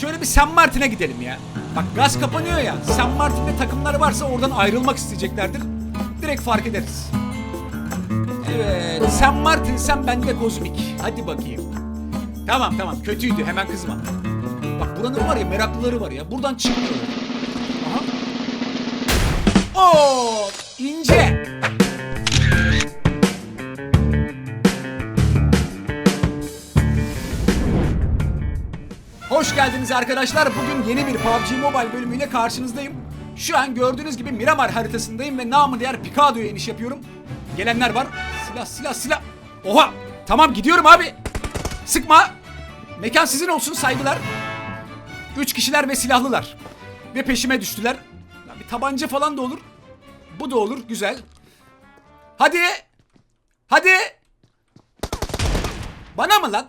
Şöyle bir San Martin'e gidelim ya. Bak gaz kapanıyor ya. San Martin'de takımları varsa oradan ayrılmak isteyeceklerdir. Direkt fark ederiz. Evet. San Martin sen bende kozmik. Hadi bakayım. Tamam tamam kötüydü hemen kızma. Bak buranın var ya meraklıları var ya. Buradan çıkmıyorlar. Aha. Oo ince. Hoş geldiniz arkadaşlar. Bugün yeni bir PUBG Mobile bölümüyle karşınızdayım. Şu an gördüğünüz gibi Miramar haritasındayım ve namı diğer Picado'ya iniş yapıyorum. Gelenler var. Silah silah silah. Oha! Tamam gidiyorum abi. Sıkma. Mekan sizin olsun saygılar. Üç kişiler ve silahlılar. Ve peşime düştüler. Bir tabanca falan da olur. Bu da olur. Güzel. Hadi. Hadi. Bana mı lan?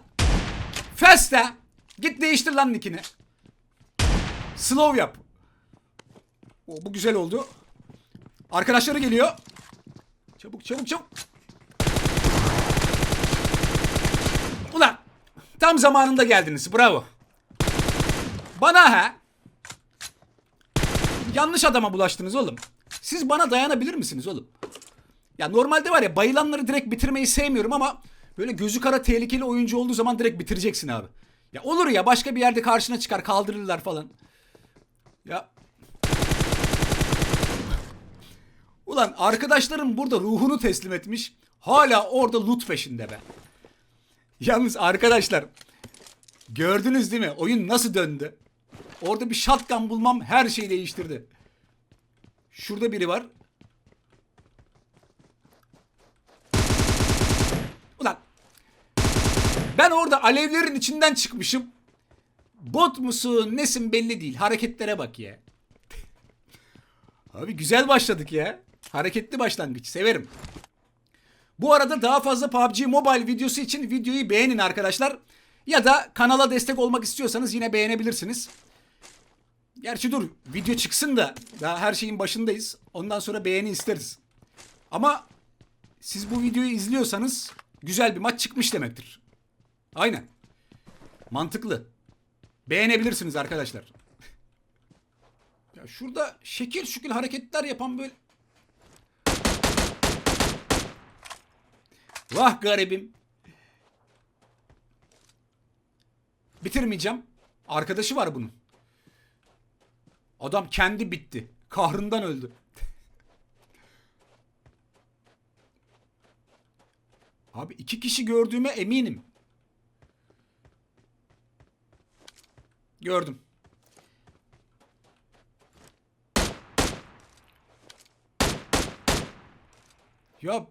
Festa. Git değiştir lan nickini. Slow yap. O, bu güzel oldu. Arkadaşları geliyor. Çabuk çabuk çabuk. Ulan tam zamanında geldiniz. Bravo. Bana ha? Yanlış adama bulaştınız oğlum. Siz bana dayanabilir misiniz oğlum? Ya normalde var ya bayılanları direkt bitirmeyi sevmiyorum ama böyle gözü kara tehlikeli oyuncu olduğu zaman direkt bitireceksin abi. Ya olur ya başka bir yerde karşına çıkar kaldırırlar falan. Ya. Ulan arkadaşlarım burada ruhunu teslim etmiş. Hala orada loot peşinde be. Yalnız arkadaşlar gördünüz değil mi? Oyun nasıl döndü? Orada bir shotgun bulmam her şeyi değiştirdi. Şurada biri var. Ulan ben orada alevlerin içinden çıkmışım. Bot musun nesin belli değil. Hareketlere bak ya. Abi güzel başladık ya. Hareketli başlangıç. Severim. Bu arada daha fazla PUBG Mobile videosu için videoyu beğenin arkadaşlar. Ya da kanala destek olmak istiyorsanız yine beğenebilirsiniz. Gerçi dur video çıksın da daha her şeyin başındayız. Ondan sonra beğeni isteriz. Ama siz bu videoyu izliyorsanız güzel bir maç çıkmış demektir. Aynen. Mantıklı. Beğenebilirsiniz arkadaşlar. Ya şurada şekil şükül hareketler yapan böyle... Vah garibim. Bitirmeyeceğim. Arkadaşı var bunun. Adam kendi bitti. Kahrından öldü. Abi iki kişi gördüğüme eminim. Gördüm. Ya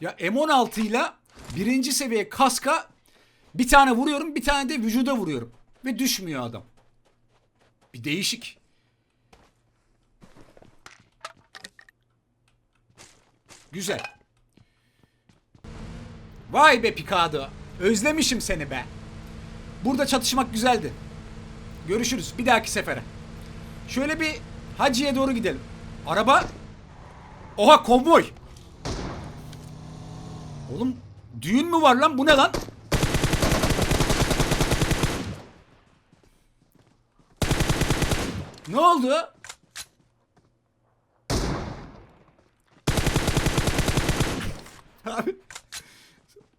ya M16 ile birinci seviye kaska bir tane vuruyorum bir tane de vücuda vuruyorum. Ve düşmüyor adam. Bir değişik. Güzel. Vay be Picado. Özlemişim seni be. Burada çatışmak güzeldi. Görüşürüz bir dahaki sefere. Şöyle bir Hacı'ya doğru gidelim. Araba. Oha konvoy. Oğlum düğün mü var lan? Bu ne lan? Ne oldu? Abi.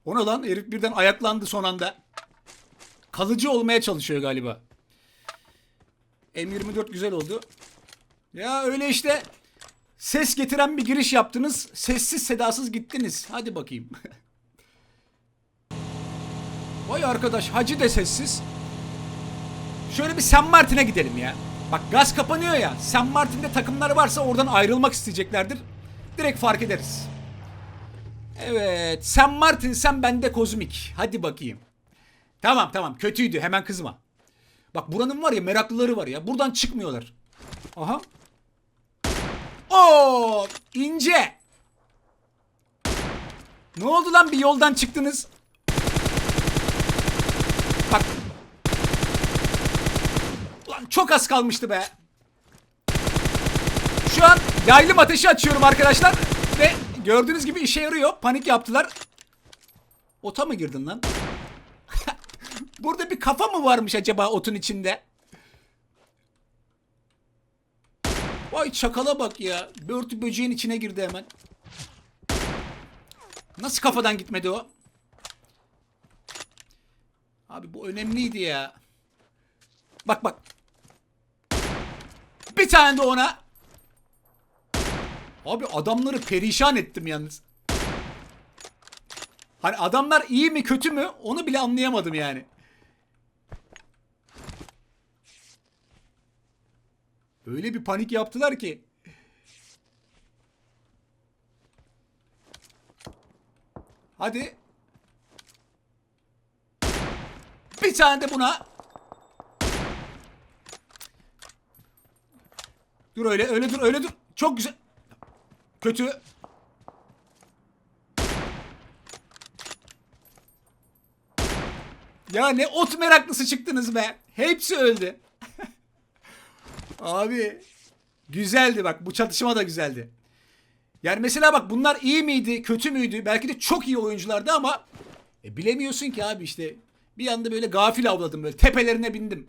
O ne lan? Herif birden ayaklandı son anda. Kalıcı olmaya çalışıyor galiba. M24 güzel oldu. Ya öyle işte ses getiren bir giriş yaptınız. Sessiz sedasız gittiniz. Hadi bakayım. Vay arkadaş hacı de sessiz. Şöyle bir San Martin'e gidelim ya. Bak gaz kapanıyor ya. San Martin'de takımları varsa oradan ayrılmak isteyeceklerdir. Direkt fark ederiz. Evet. San Martin sen bende kozmik. Hadi bakayım. Tamam tamam kötüydü hemen kızma. Bak buranın var ya meraklıları var ya. Buradan çıkmıyorlar. Aha. Oo ince. Ne oldu lan bir yoldan çıktınız? Bak. Ulan çok az kalmıştı be. Şu an yaylım ateşi açıyorum arkadaşlar. Ve gördüğünüz gibi işe yarıyor. Panik yaptılar. Ota mı girdin lan? Bu Burada bir kafa mı varmış acaba otun içinde? Vay çakala bak ya. Börtü böceğin içine girdi hemen. Nasıl kafadan gitmedi o? Abi bu önemliydi ya. Bak bak. Bir tane de ona. Abi adamları perişan ettim yalnız. Hani adamlar iyi mi kötü mü onu bile anlayamadım yani. Öyle bir panik yaptılar ki. Hadi. Bir tane de buna. Dur öyle öyle dur öyle dur. Çok güzel. Kötü. Ya ne ot meraklısı çıktınız be. Hepsi öldü. Abi güzeldi bak bu çatışma da güzeldi. Yani mesela bak bunlar iyi miydi, kötü müydü? Belki de çok iyi oyunculardı ama e, bilemiyorsun ki abi işte. Bir anda böyle gafil avladım böyle tepelerine bindim.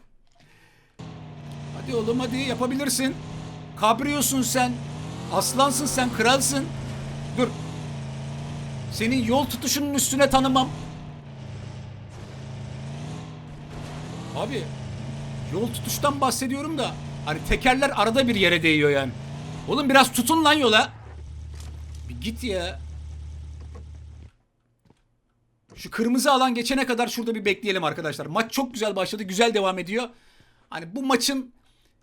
Hadi oğlum hadi yapabilirsin. Kabriyosun sen. Aslansın sen, kralsın. Dur. Senin yol tutuşunun üstüne tanımam. Abi yol tutuştan bahsediyorum da hani tekerler arada bir yere değiyor yani. Oğlum biraz tutun lan yola. Bir git ya. Şu kırmızı alan geçene kadar şurada bir bekleyelim arkadaşlar. Maç çok güzel başladı. Güzel devam ediyor. Hani bu maçın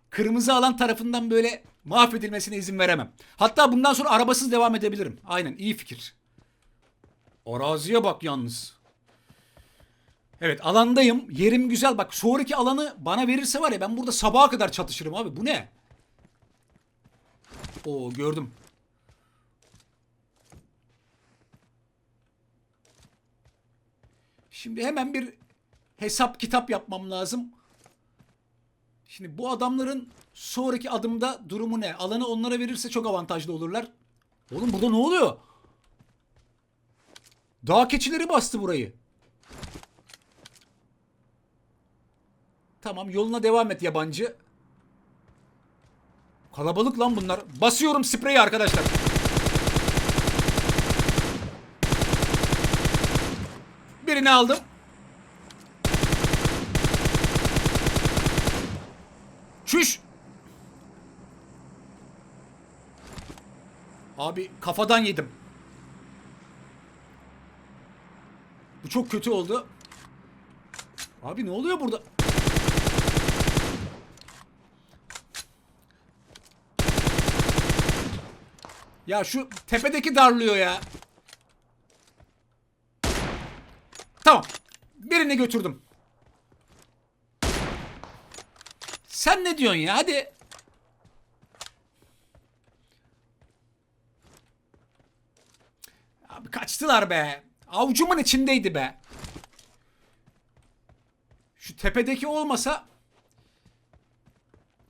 kırmızı alan tarafından böyle mahvedilmesine izin veremem. Hatta bundan sonra arabasız devam edebilirim. Aynen iyi fikir. Araziye bak yalnız. Evet alandayım. Yerim güzel. Bak sonraki alanı bana verirse var ya ben burada sabaha kadar çatışırım abi. Bu ne? Oo gördüm. Şimdi hemen bir hesap kitap yapmam lazım. Şimdi bu adamların sonraki adımda durumu ne? Alanı onlara verirse çok avantajlı olurlar. Oğlum burada ne oluyor? Dağ keçileri bastı burayı. Tamam yoluna devam et yabancı. Kalabalık lan bunlar. Basıyorum spreyi arkadaşlar. Birini aldım. Çüş. Abi kafadan yedim. Bu çok kötü oldu. Abi ne oluyor burada? Ya şu tepedeki darlıyor ya. Tamam. Birini götürdüm. Sen ne diyorsun ya? Hadi. Abi kaçtılar be. Avucumun içindeydi be. Şu tepedeki olmasa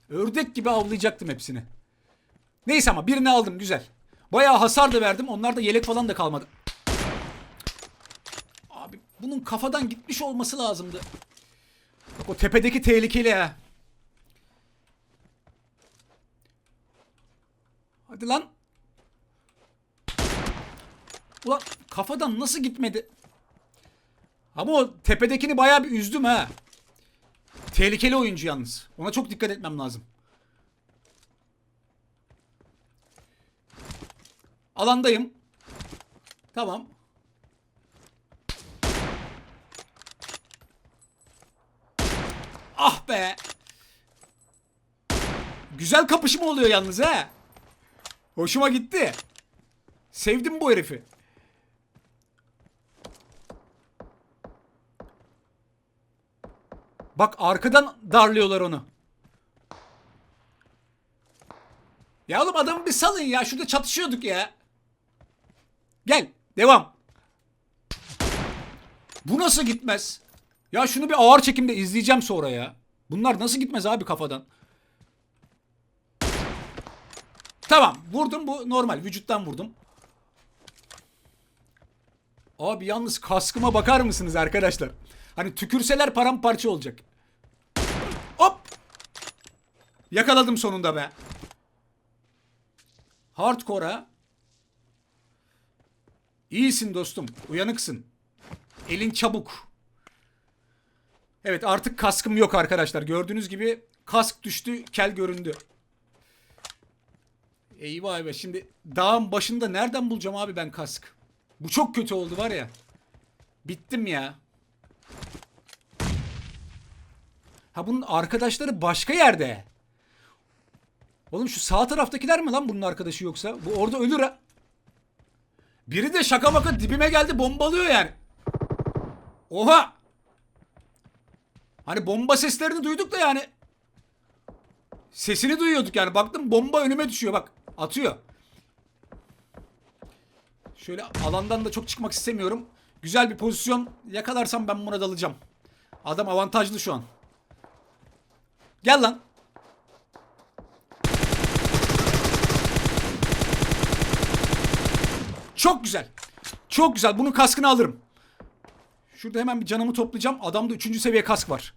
ördek gibi avlayacaktım hepsini. Neyse ama birini aldım güzel. Bayağı hasar da verdim. Onlar da yelek falan da kalmadı. Abi bunun kafadan gitmiş olması lazımdı. Bak o tepedeki tehlikeli ha. Hadi lan. Ulan kafadan nasıl gitmedi? Ama o tepedekini bayağı bir üzdüm ha. Tehlikeli oyuncu yalnız. Ona çok dikkat etmem lazım. Alandayım. Tamam. Ah be. Güzel kapışma oluyor yalnız ha. Hoşuma gitti. Sevdim bu herifi. Bak arkadan darlıyorlar onu. Ya oğlum adamı bir salın ya. Şurada çatışıyorduk ya. Gel. Devam. Bu nasıl gitmez? Ya şunu bir ağır çekimde izleyeceğim sonra ya. Bunlar nasıl gitmez abi kafadan? Tamam. Vurdum bu normal. Vücuttan vurdum. Abi yalnız kaskıma bakar mısınız arkadaşlar? Hani tükürseler paramparça olacak. Hop! Yakaladım sonunda be. Hardcore'a. İyisin dostum. Uyanıksın. Elin çabuk. Evet artık kaskım yok arkadaşlar. Gördüğünüz gibi kask düştü, kel göründü. Eyvah eyvah. Şimdi dağın başında nereden bulacağım abi ben kask? Bu çok kötü oldu var ya. Bittim ya. Ha bunun arkadaşları başka yerde. Oğlum şu sağ taraftakiler mi lan bunun arkadaşı yoksa? Bu orada ölür ha. Biri de şaka maka dibime geldi bombalıyor yani. Oha! Hani bomba seslerini duyduk da yani. Sesini duyuyorduk yani. Baktım bomba önüme düşüyor bak. Atıyor. Şöyle alandan da çok çıkmak istemiyorum. Güzel bir pozisyon yakalarsam ben buna dalacağım. Adam avantajlı şu an. Gel lan. Çok güzel. Çok güzel. Bunun kaskını alırım. Şurada hemen bir canımı toplayacağım. Adamda 3. seviye kask var.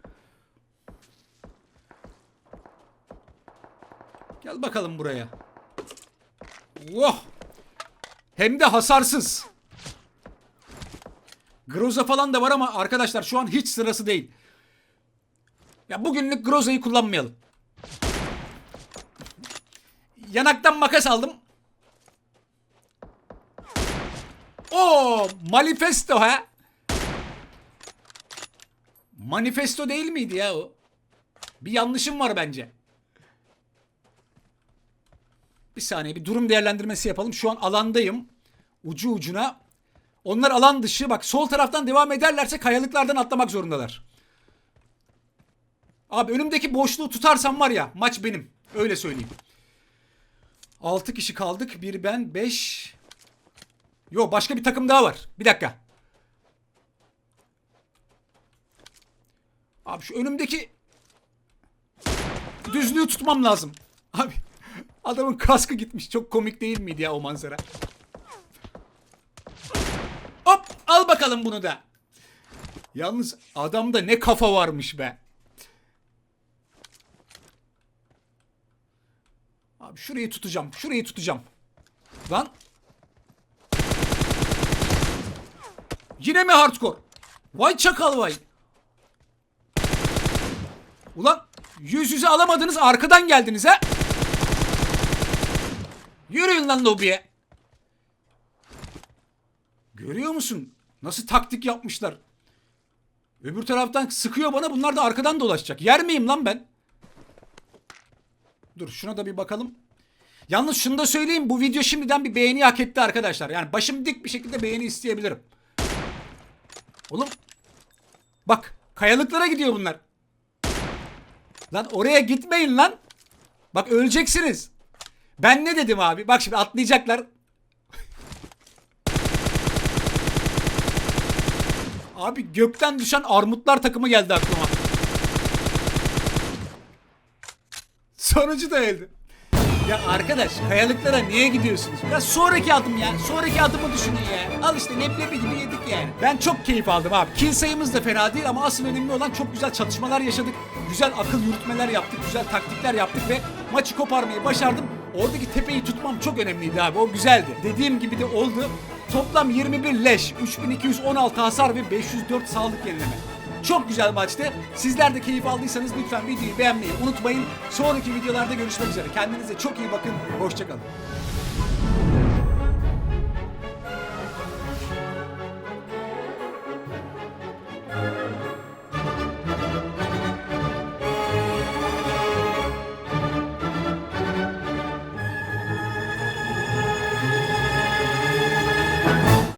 Gel bakalım buraya. Oh! Hem de hasarsız. Groza falan da var ama arkadaşlar şu an hiç sırası değil. Ya bugünlük Groza'yı kullanmayalım. Yanaktan makas aldım. O manifesto ha? Manifesto değil miydi ya o? Bir yanlışım var bence. Bir saniye bir durum değerlendirmesi yapalım. Şu an alandayım. Ucu ucuna. Onlar alan dışı. Bak sol taraftan devam ederlerse kayalıklardan atlamak zorundalar. Abi önümdeki boşluğu tutarsam var ya maç benim. Öyle söyleyeyim. 6 kişi kaldık. Bir ben 5. Yo başka bir takım daha var. Bir dakika. Abi şu önümdeki düzlüğü tutmam lazım. Abi adamın kaskı gitmiş. Çok komik değil miydi ya o manzara? Hop al bakalım bunu da. Yalnız adamda ne kafa varmış be. Abi şurayı tutacağım. Şurayı tutacağım. Lan. Yine mi hardcore? Vay çakal vay. Ulan yüz yüze alamadınız arkadan geldiniz ha. Yürüyün lan lobiye. Görüyor musun? Nasıl taktik yapmışlar. Öbür taraftan sıkıyor bana bunlar da arkadan dolaşacak. Yer miyim lan ben? Dur şuna da bir bakalım. Yalnız şunu da söyleyeyim bu video şimdiden bir beğeni hak etti arkadaşlar. Yani başım dik bir şekilde beğeni isteyebilirim. Oğlum. Bak kayalıklara gidiyor bunlar. Lan oraya gitmeyin lan. Bak öleceksiniz. Ben ne dedim abi? Bak şimdi atlayacaklar. Abi gökten düşen armutlar takımı geldi aklıma. Sonucu da öldü. Ya arkadaş kayalıklara niye gidiyorsunuz? Biraz sonraki adım ya. Sonraki adımı düşünün ya. Al işte leblebi gibi yedik yani. Ben çok keyif aldım abi. Kill sayımız da fena değil ama asıl önemli olan çok güzel çatışmalar yaşadık. Güzel akıl yürütmeler yaptık. Güzel taktikler yaptık ve maçı koparmayı başardım. Oradaki tepeyi tutmam çok önemliydi abi. O güzeldi. Dediğim gibi de oldu. Toplam 21 leş, 3216 hasar ve 504 sağlık yenileme. Çok güzel maçtı. Sizler de keyif aldıysanız lütfen videoyu beğenmeyi unutmayın. Sonraki videolarda görüşmek üzere. Kendinize çok iyi bakın. Hoşçakalın.